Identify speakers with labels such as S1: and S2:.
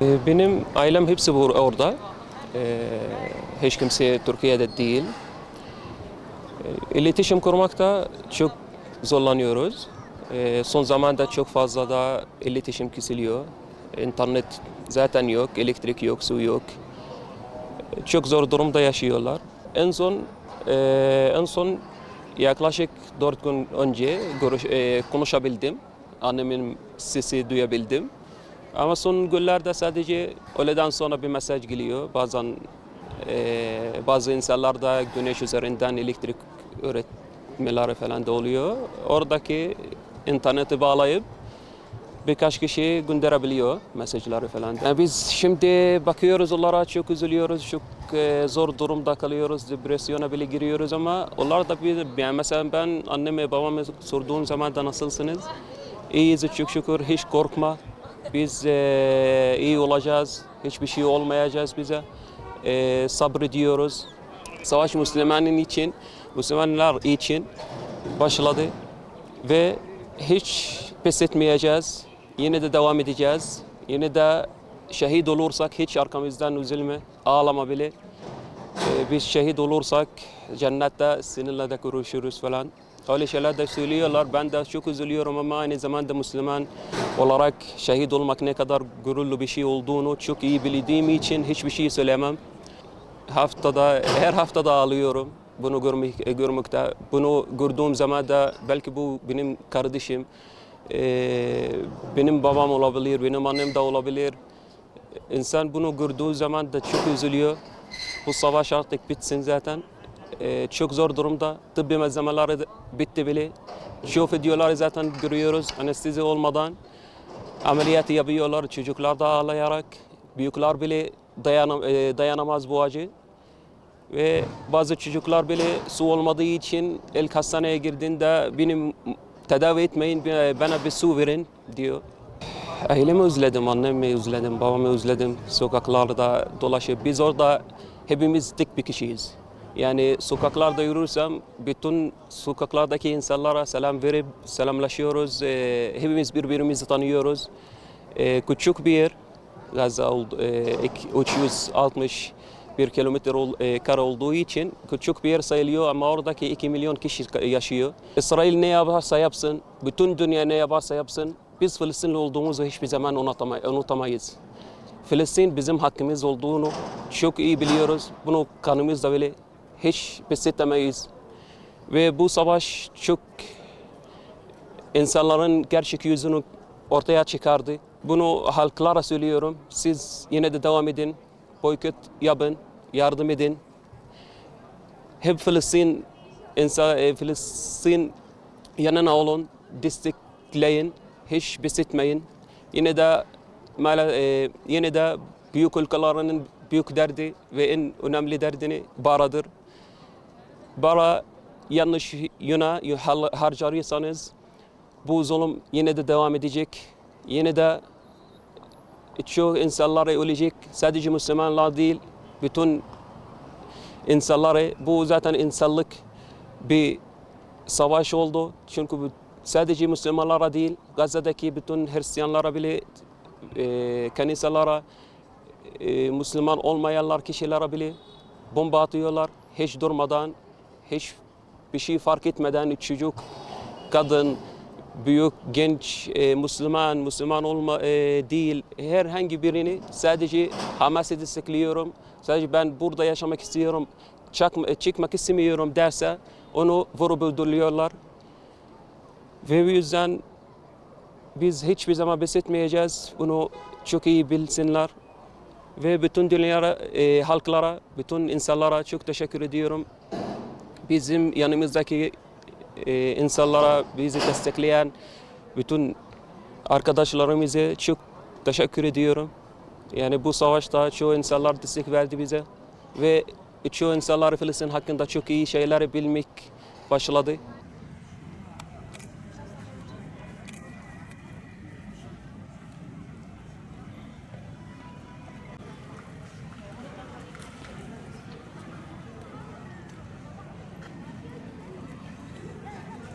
S1: Ee, Benim ailem hepsi orada. Ee, Hiç kimse Türkiye'de değil. Ee, İletişim kurmakta çok zorlanıyoruz. Ee, Son zamanda çok fazla da iletişim kesiliyor. İnternet zaten yok, elektrik yok, su yok. Ee, Çok zor durumda yaşıyorlar. En son e, en son yaklaşık dört gün önce e, konuşabildim. Annemin sesi duyabildim. Ama son günlerde sadece öğleden sonra bir mesaj geliyor. Bazen bazı insanlarda güneş üzerinden elektrik öğretmeleri falan da oluyor. Oradaki interneti bağlayıp birkaç kişi gönderebiliyor mesajları falan. Yani biz şimdi bakıyoruz onlara çok üzülüyoruz, çok eee, zor durumda kalıyoruz, depresyona bile giriyoruz ama onlar da bir, yani mesela ben anneme babama sorduğum zaman da nasılsınız? İyiyiz çok şükür, hiç korkma. Biz eee, iyi olacağız, hiçbir şey olmayacağız bize. Eee sabrediyoruz. Savaş Müslümanın için, Müslümanlar için başladı ve hiç pes etmeyeceğiz. Yine de devam edeceğiz. Yine de şehit olursak hiç arkamızdan üzülme, ağlama bile. Ee, biz şehit olursak cennette seninle de görüşürüz falan. Öyle şeyler de söylüyorlar. Ben de çok üzülüyorum ama aynı zamanda Müslüman olarak şehit olmak ne kadar gururlu bir şey olduğunu çok iyi bildiğim için hiçbir şey söylemem. Haftada, her haftada ağlıyorum bunu görmek, görmekte. Bunu gördüğüm zaman da belki bu benim kardeşim, ee, benim babam olabilir, benim annem de olabilir. İnsan bunu gördüğü zaman da çok üzülüyor. Bu savaş artık bitsin zaten. Ee, çok zor durumda. Tıbbi malzemeleri de bitti bile. Şu videoları zaten görüyoruz anestezi olmadan. Ameliyatı yapıyorlar çocuklar da ağlayarak. Büyükler bile dayanam e, dayanamaz bu acı. Ve bazı çocuklar bile su olmadığı için ilk hastaneye girdiğinde benim tedavi etmeyin bana bir su verin diyor. Ailemi özledim, annemi özledim, babamı özledim. Sokaklarda dolaşıp biz orada hepimiz tek bir kişiyiz. Yani sokaklarda yürürsem bütün sokaklardaki insanlara selam verip selamlaşıyoruz. Ee, hepimiz birbirimizi tanıyoruz. Ee, küçük bir yer, Gazze e, iki- 360 bir kilometre ol, e, kare olduğu için küçük bir yer sayılıyor ama oradaki 2 milyon kişi yaşıyor. İsrail ne yaparsa yapsın, bütün dünya ne yaparsa yapsın, biz Filistinli olduğumuzu hiçbir zaman unutama- unutamayız. Filistin bizim hakkımız olduğunu çok iyi biliyoruz. Bunu kanımızda bile hiç pes etmeyiz. Ve bu savaş çok insanların gerçek yüzünü ortaya çıkardı. Bunu halklara söylüyorum. Siz yine de devam edin. Boykot yapın. Yardım edin. Hep Filistin, insan, e, Filistin yanına olun. Destekleyin. Hiç pes etmeyin. Yine de mala- e, yine de büyük ülkelerin büyük derdi ve en önemli derdini baradır. Bara yanlış yöne harcarırsanız bu zulüm yine de devam edecek. Yine de çok insanlar ölecek. Sadece Müslümanlar değil, bütün insanlar bu zaten insanlık bir savaş oldu. Çünkü sadece Müslümanlara değil, Gazze'deki bütün Hristiyanlara bile, e, kaniselere, e, Müslüman olmayanlar kişilere bile bomba atıyorlar. Hiç durmadan, hiç bir şey fark etmeden çocuk, kadın, büyük, genç, e, Müslüman, Müslüman olma e, değil herhangi birini sadece Hamas'ı destekliyorum. Sadece ben burada yaşamak istiyorum, çakma, çıkmak istemiyorum derse onu vurup öldürüyorlar. Ve bu yüzden biz hiçbir zaman pes etmeyeceğiz. Bunu çok iyi bilsinler. Ve bütün dünyara, e, halklara, bütün insanlara çok teşekkür ediyorum. Bizim yanımızdaki e, insanlara bizi destekleyen bütün arkadaşlarımıza çok teşekkür ediyorum. Yani bu savaşta çoğu insanlar destek verdi bize ve çoğu insanlar Filistin hakkında çok iyi şeyler bilmek başladı.